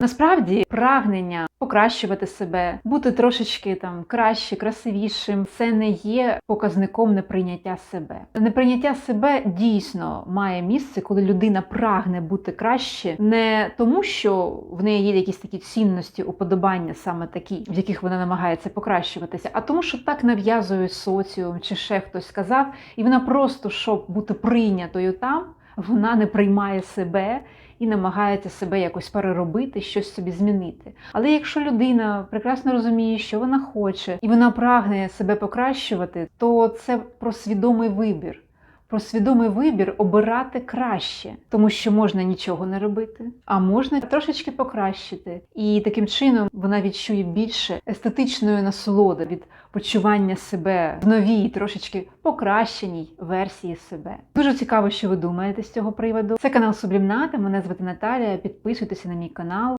Насправді прагнення покращувати себе, бути трошечки там краще, красивішим, це не є показником неприйняття себе. Неприйняття себе дійсно має місце, коли людина прагне бути краще, не тому, що в неї є якісь такі цінності, уподобання саме такі, в яких вона намагається покращуватися, а тому, що так нав'язує соціум, чи ще хтось сказав, і вона просто щоб бути прийнятою там, вона не приймає себе і намагається себе якось переробити, щось собі змінити. Але якщо людина прекрасно розуміє, що вона хоче, і вона прагне себе покращувати, то це про свідомий вибір. Про свідомий вибір обирати краще, тому що можна нічого не робити, а можна трошечки покращити. І таким чином вона відчує більше естетичної насолоди від почування себе в новій, трошечки покращеній версії себе. Дуже цікаво, що ви думаєте з цього приводу. Це канал Сублімната. Мене звати Наталія. Підписуйтеся на мій канал.